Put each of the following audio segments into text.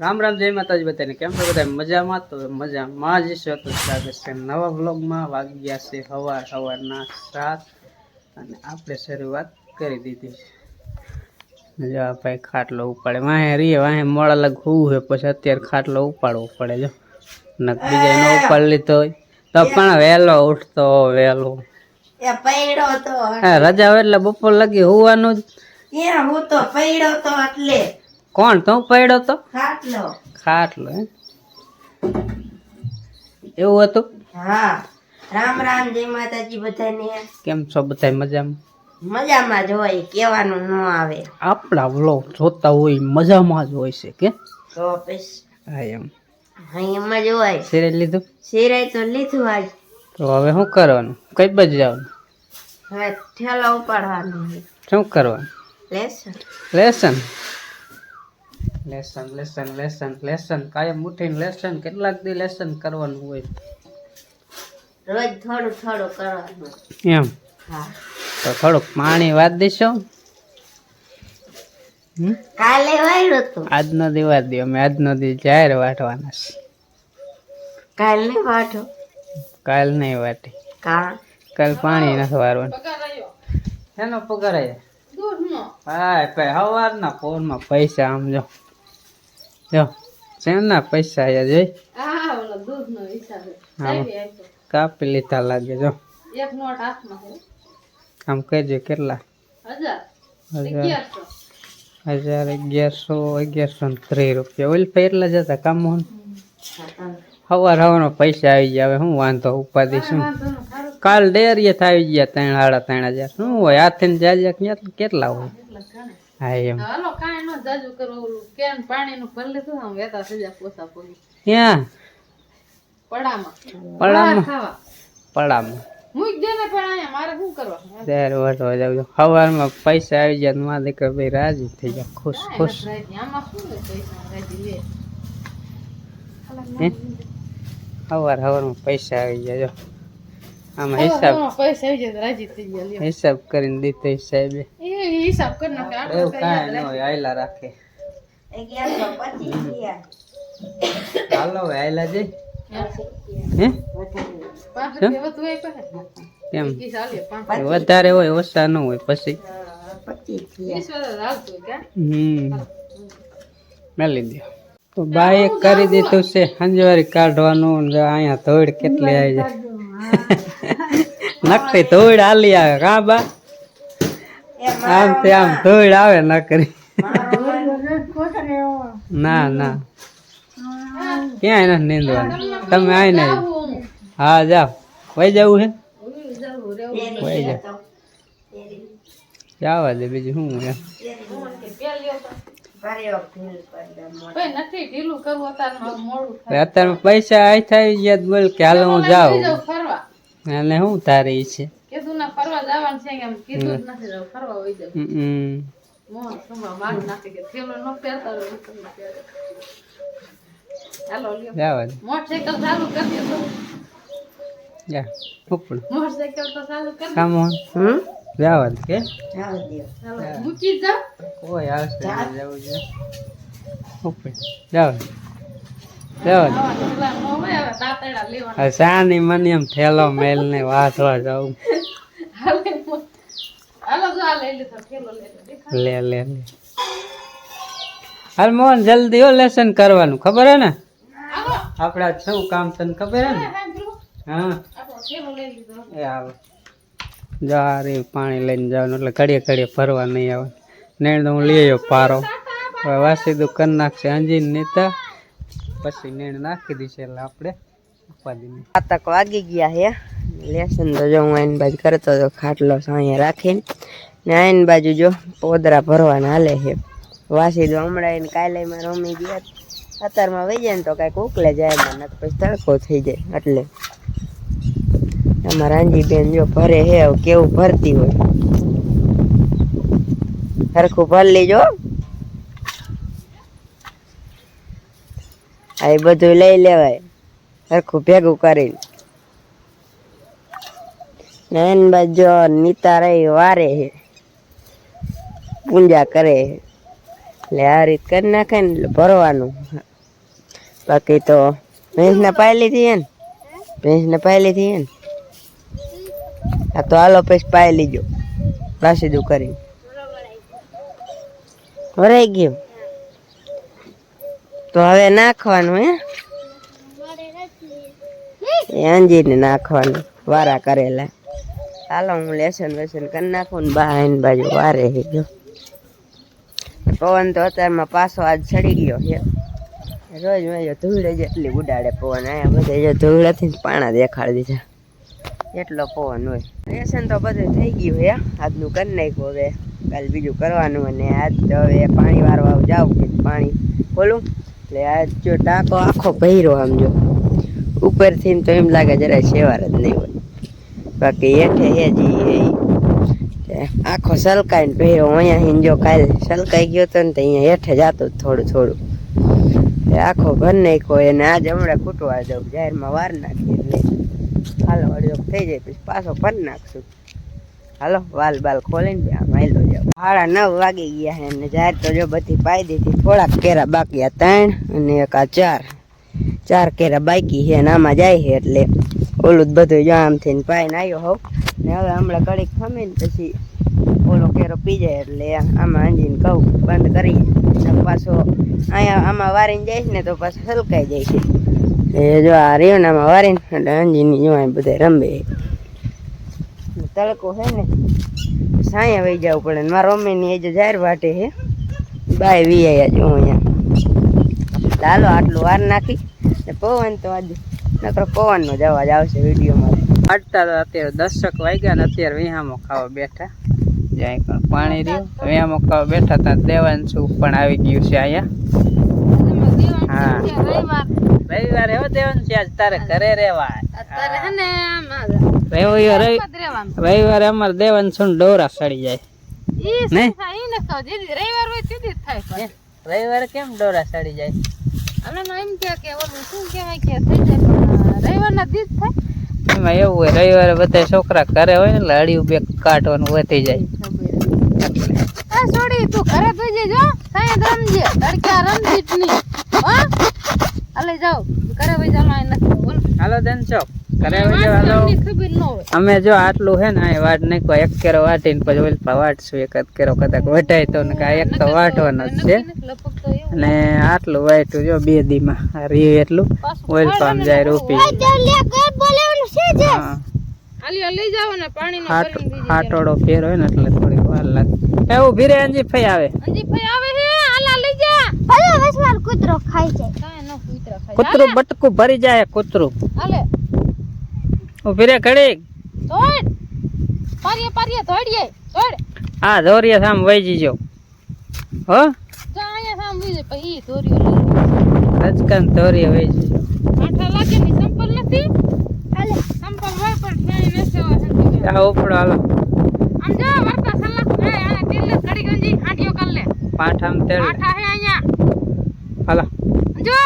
રામ રામ જય માતાજી બધાને. કેમ છો બધા મજામાં? તો મજામાં જ છો. તો સ્વાગત છે નવા વ્લોગમાં. વાગી ગયા છે સવાર સવારના સાત અને આપણે શરૂઆત કરી દીધી છે. જો ભાઈ ખાટલો ઉપાડે. વાહે રીએ વાહે મોડા લગ હોવું છે પછી અત્યારે ખાટલો ઉપાડવો પડે. જો નક બીજા નો ઉપાડ લીધો હોય તો પણ વહેલો ઉઠતો વહેલો. રજા હોય એટલે બપોર લગી હોવાનું જ. હું તો પૈડો તો એટલે. કોણ? તું પડ્યો તો? ખાટલો. ખાટલો હે એવું હતું? હા. રામ રામ જય માતાજી બધાને. કેમ છો બધા મજામાં? મજામાં જ હોય કેવાનું ન આવે. આપણા વ્લોગ જોતા હોય મજામાં જ હોય છે કે? તો હા એમ. અહીં એમ જ હોય. સિરિયલ લીધું? સિરાય તો લીધું આજ. તો હવે શું કરવાનું? કઈ બાજુ જવાનું? હવે ઠેલો ઉપાડવાનું. શું કરવાનું? Lesson. Lesson? Lesson lesson lesson lesson કાયમ ઉઠીને લેસન કેટલાક દી લેસન કરવાનું હોય. રોજ થોડું થોડું કરવાનું. એમ? હા. તો થોડુંક પાણી વાત દેશો. હમ? કાલે વાયરું હતું. આજનો દી વાત દે. અમે આજનો દી જાહેર વાટવાના છે. કાલ નહીં વાટો કાલ નહીં વાટી કાલ પાણી નથી વારવાનું. એનો પગાર આવ્યો હા ભાઈ સવારના ફોનમાં પૈસા આમ જો. જો શેના પૈસા આયા જોઈ? આમ કાપી લીધા લાગે જો. આમ કહેજો કેટલા? હજાર. હજાર. અગિયારસો. અગિયારસો ને ત્રીસ રૂપિયા. ઓલ એટલા જતા કામ સવાર હવાનો પૈસા આવી ગયા હવે શું વાંધો ઉપાધિ શું? કાલ ડેરીએ આવી ગયા ત્રણ સાડા ત્રણ હજાર. શું હોય હાથે ને જાય ક્યાં કેટલા હોય? હા એમ. ક્યાં? પડામાં. પડામાં. ત્યારે વટવા જાવ છું સવારમાં પૈસા આવી ગયા તો મારા દીકરો ભાઈ રાજી થઈ જાય ખુશ ખુશ. હે? સવાર સવારમાં પૈસા આવી ગયા જો. આમાં હિસાબ હિસાબ કરીને દીધો સાહેબે એવું કાંઈ ન હોય આયલા રાખે. હાલો હવે આયલા જઈ. વધારે હોય ઓછા ન હોય પછી? હમ. મેલી દો. તો બાએ કરી દીધું છે. સંજવારી કાઢવાનું અહીંયા ધોળ કેટલી આવી જાય. નકરી ધોઈડ આલી આવે કા બા? આમ તે આમ ધોઈડ આવે નકરી. ના ના. ક્યાંય નથી નીંદવાનું? તમે આવીને હા જાઓ. વહી જવું છે વહી જાઓ જાવા દે બીજું શું એમ? અત્યારે પૈસા આય થાય ગયા તો બોલ કે હાલ હું જાઉં. અને શું તારી છે? મોટરસાયકલ ચાલુ કરી દો જા તો ચાલુ કરી હમ? ચાલો જવા કે? ન હોય હવે તાતડા લેવાના હવે શાની મને એમ થેલો મેલ ને વાંચવા જાઉં. હાલે મો- હાલો જો આ લઈ લીધો થેલો લઈ લો? લે લે. હાલ મોહન જલ્દી હો લેસન કરવાનું. ખબર હે ને? આપડા શું કામ તને ખબર હે ને? હા એ આવે. જા રે પાણી લઈને જવાનું, એટલે ઘડીએ ઘડીએ ફરવા નહીં આવે નેણ હું લઈ આવ્યો પારો. હવે વાસીદું કરી નાખશે અંજીન નેતા પછી નેણ નાખી દીશે એટલે આપણે ઉપાધિ નહીં. સાતક વાગી ગયા હે. લેસન તો જો હું આઈન બાજુ કરતો હતો ખાટલો સાંયે રાખીને, ને આઈન બાજુ જો પોદરા ભરવાના હાલે છે વાસી તો હમણાં એને કાલે માં રમી ગયા. અત્યારમાં વહી જાય ને તો કાંઈક ઉકલે જાય એમાં પછી તડકો થઈ જાય એટલે. અમારા રાંજી બેન જો ભરે હે કેવું ભરતી હોય. સરખું ભર લેજો. આ બધું લઈ લેવાય. સરખું ભેગું કરીને. નયન બાજુ નીતા રહી, વારે હે. પૂંજા કરે હે. એટલે આ રીત કરી નાખે ને, એટલે ભરવાનું. બાકી તો ભેંસને લીધી હે ને ભેંસને લીધી હે ને આ તો હાલો પછી પાઈ લીજો. રાસીદું કરી ભરાઈ ગયું? તો હવે નાખવાનું, હે? અંજીને નાખવાનું, વારા કરેલા. ચાલો હું લેસન વેસન કરી નાખું ને બા એની બાજુ વારે જો પવન તો અત્યારમાં પાછો આજ ચડી ગયો છે. રોજ મેં ધૂળ જેટલી ઉડાડે પવન, આયા બધે જો ધૂળેથી પાણા દેખાડી દીધા. એટલો પવન હોય. રેશન તો બધું થઈ ગયું હે. આજનું કરી નાખ્યું હવે. કાલ બીજું કરવાનું અને આજ તો હવે પાણી વારવા જાઉં કે પાણી ખોલું. એટલે આજ જો ટાંકો આખો પહેરો આમ જો ઉપરથી તો એમ લાગે જરાય શેવાર જ નહીં હોય. બાકી હેઠે હેજી આખો સલકાઈને પહેરો અહીંયા હિંજો કાલે સલકાઈ ગયો તો ને તો અહીંયા હેઠે જતો થોડું થોડું. આખો ઘર નાખ્યો એને આજ હમણાં ખૂટવા દઉં જાહેરમાં વાર એટલે. હાલો અડધો થઈ જાય પછી પાછો ભર નાખશું. હાલો, વાલ બાલ ખોલીને આમ હાલો જાવ સાડા નવ વાગી ગયા છે અને જાહેર તો જો બધી પાઈ દીધી. થોડાક કેરા બાકી ત્રણ અને એક આ ચાર. ચાર કેરા બાકી છે ને આમાં જાય છે એટલે ઓલું જ બધું જો આમ થઈને પાઈને આવ્યો હોઉં. ને હવે હમણાં ઘડીક ખમીને પછી ઓલો કેરો પી જાય એટલે આમાં અંજીને કહું બંધ કરી પાછો અહીંયા આમાં વારીને જાય ને તો પાછો હલકાઈ જાય છે. એ જો આ રહ્યો ને આમાં વારીને એટલે અંજીની જો અહીં બધા રમે. તડકો છે ને સાંય વહી જવું પડે ને મારા મમ્મીની એ જે જાહેર વાટે છે બાય વી આયા જો અહીંયા. ચાલો આટલું વાર નાખી ને પવન તો આજે નકરો પવનનો જ અવાજ આવશે વિડીયોમાં. વાટતા તો અત્યારે દશક વાગ્યા ને અત્યારે વિહામો ખાવા બેઠા. જ્યાં પણ પાણી રહ્યું વિહામો ખાવા બેઠા ત્યાં દેવાંશુ પણ આવી ગયું છે અહીંયા. હા. રવિવારે હો છે આજ તારે ઘરે રહેવાય. અત્યારે હે. ને રવિવારે. રવિવારે અમારે દેવાંશુ ને ડોરા સડી જાય. જેદી રવિવાર હોય જ થાય રવિવારે કેમ ડોરા સડી જાય? અને એમ કે કે ઓલું શું કહેવાય કે થઈ જાય રવિવારના થાય. એમાં એવું હોય રવિવારે બધા છોકરા ઘરે હોય ને એટલે અડિયું બે કાઢવાનું વધી જાય. આ છોડી તું ઘરે તો જજો સાયદ રમજે. તડકા રમજી જ નહીં. હો? અલે જાઓ. ઘરે વઈ જાવ નથી બોલ. હાલો ખબર ન હોય. અમે જો આટલું હે ને આ વાટ નાખ્યો એક કેરો વાટીને પછી ઓલ વાટશું એક જ કેરો કદાચ વટાય તો ને કાંઈ એક તો વાટવાનો જ છે. અને આટલું વાટ્યું જો બે દીમાં આ રહ્યું એટલું. ઓઇલ પામ જાય રૂપી. હા. હાટોડો ફેર હોય ને એટલે થોડીક વાર લાગે. એ ઊભી રે અંજી ફઈ આવે. અંજી ભાઈ આવે હે આલા લઈ જા. ભલે વસવાર કૂતરો ખાઈ જાય કાંઈ કૂતરા બટકું ભરી જાય કૂતરું. હાલે. ઊભી રે ઘડીક. તોડ પારીએ પારીએ તોડીએ તોડ હા ધોરીએ સામ વઈ જીજો. હો? જા અહીંયા સામ જાય પછી લઈ રજકન ધોરીએ વઈ જીજો. આઠા લાગે ની સંપલ નથી? હાલે. સંપલ હોય પણ ક્યાંય નથી હોય સંપલ આ ઉપડો હાલો. આમ જો વર્તા સલાહ. હે આને તેલ ને કડી ગંજી હાંડિયો કર લે. પાઠામ તેલ. આઠા હે અહીંયા. હાલો. જો.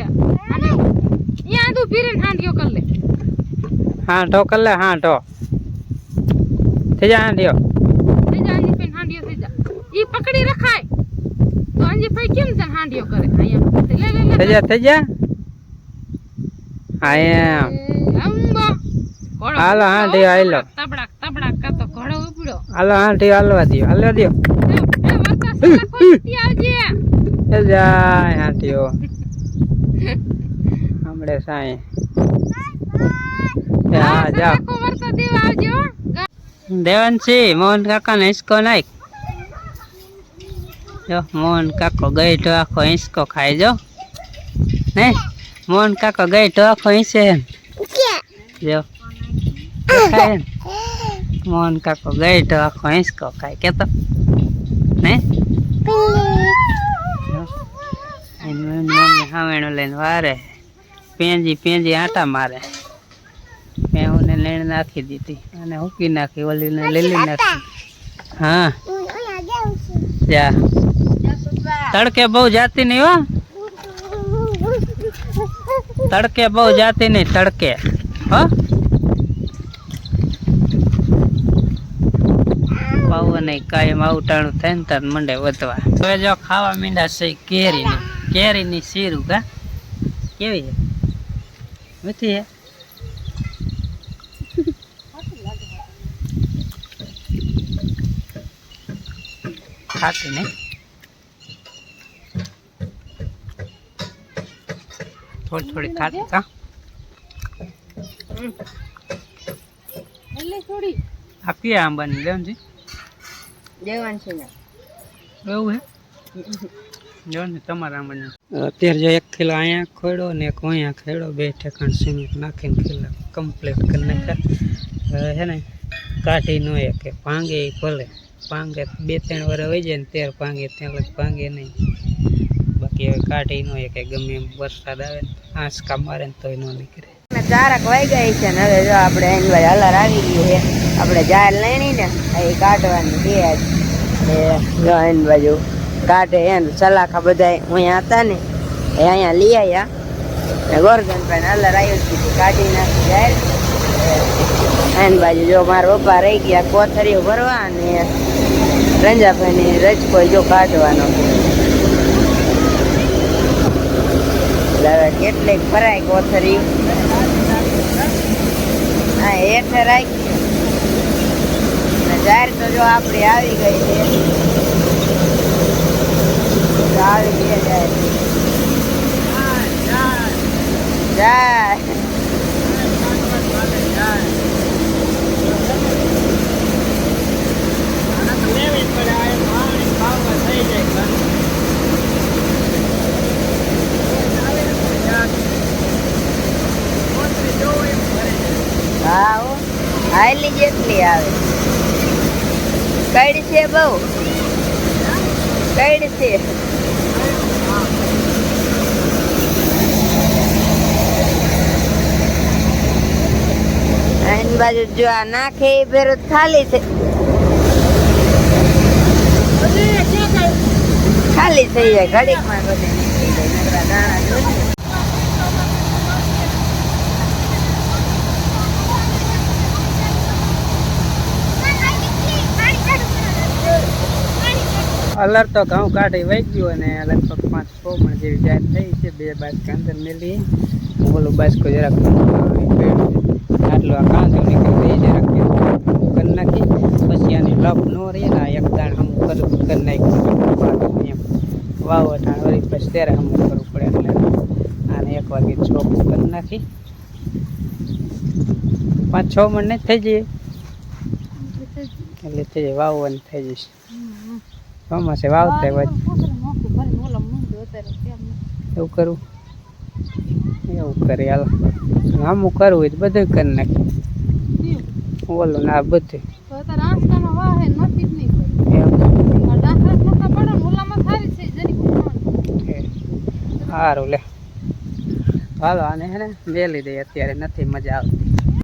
હે. અને અહીંયા આદુ પીરીને હાંડિયો કર લે. હા કર લે હા થઈ જા હાંડિયો થઈ જા અંજી પેન હાંડિયો થઈ જા ઈ પકડી રખાય. તો અંજી ભાઈ કેમ તને હાંડિયો કરે? અહીંયા લે લે લે. થઈ જા થઈ જા હા એમ. અંબા હાલો, હાંડિયો આયલો. તબડાક તબડાક કરતો ઘોડો ઉપડ્યો હાલો હાંડી હાલવા દો હાલવા દો એ વર્તા સલાહ ખોલતી આવજે. એ જાય હાંડીઓ હમણે એ હા જાઓ સલાખો વર્તા દેવા આવજો હો. દેવાંશી મોહન કાકા ને હિંચકો નાખ. જો મોહન કાકો ગઈ તો આખો હિંચકો ખાઈ જો. ને મોહન કાકો ગઈ તો આખો હિંચે એમ. જો. ખાય મોહન કાકો ગઈ તો આખો હિંચકો ખાય કેતો. ને જો. એની મમ્મી હાવેણું લઈને વારે. પેંજી પેંજી આટા મારે. મેં લઈને નાખી દીધી અને મૂકી નાખી ઓલીને લીલી નાખી. હા. જા. તડકે બહુ જાતી નહીં હો. તડકે બહુ જાતી નહીં તડકે. હો. પવન કાયમ અવટાણું થાય ને તાર મંડે વધવા. હવે જો ખાવા મીંડા છે કેરીની કેરીની શીરું કા? કેવી છે? મીઠી છે? ખાતી નહીં થોડી થોડી ખાતી કા? એટલે આંબાની દેવાન છે ને. એવું હે? જો ને તમારા મને. અત્યારે જો એક કિલો અહીંયા ખોડ્યો ને એક અહીંયા ખેડો બે ઠેકાણ સિમેન્ટ નાખીને કિલો કમ્પ્લીટ કરી નાખ્યા. હે ને કાઢી નો એક ભાંગે ભલે. ભાંગે બે ત્રણ વાર વહી જાય ને તેર ભાંગે, ત્યાં લગ ભાંગે નહીં. બાકી હવે કાઢી નો એક ગમે એમ વરસાદ આવે ને આંચકા મારે ને તોય ન નીકળે. ચારક વાઈ ગઈ છે ને હવે જો આપણે એની બાજુ હલર આવી ગયું છે. આપણે જાર લઈ ને, એ કાઢવાની છે. જો એની બાજુ કાઢે એમ સલાખા બધા અહીંયા હતા ને, એ અહીંયા લઈ આવ્યા ને ગોરધન ભાઈ અલર આવ્યું હતું કે કાઢી નાખી જાય. એન બાજુ જો મારા પપ્પા રહી ગયા કોથરીઓ ભરવા અને રંજાભાઈની રજકો જો કાઢવાનો. કેટલીક ભરાય કોથરી હા હેઠે રાખી. જાહેર તો જો આપણી આવી ગઈ છે. ગઈ જાહેર જાય. હો હાલી જેટલી આવે કઈ છે બહુ કઈ છે બાજુ જો આ નાખે એ ફેર ખાલી છે. ખાલી થઈ જાય ઘડીક. માં અલર તો ઘઉં કાઢી વહી ગયું અને લગભગ પાંચ છ મણ જેવી જાત થઈ છે. બે બાજકા અંદર મેલી. ઓલું બાજકો જરાક આટલું આ કાંદો નીકળી એ જરાક કરી નાખી. પછી આની લપ ન રહે ને એક દાણ હમ કરું કરી નાખ્યું એમ. વાવ અટાણ વળી પછી ત્યારે હમ કરવું પડે એટલે આને એક વાગે ચોખ્ખું કરી નાખી. પાંચ છ મણ ને થઈ જઈએ. એટલે થઈ જાય વાવવાની થઈ જશે. ચોમાસે વાવતા હોય. એવું કરવું એવું કરે હાલ. આમું કરવું હોય તો બધું કરી નાખી. ઓલું ના બધું. સારું લે. હાલો આને હે ને વેલી દઈએ અત્યારે નથી મજા આવતી.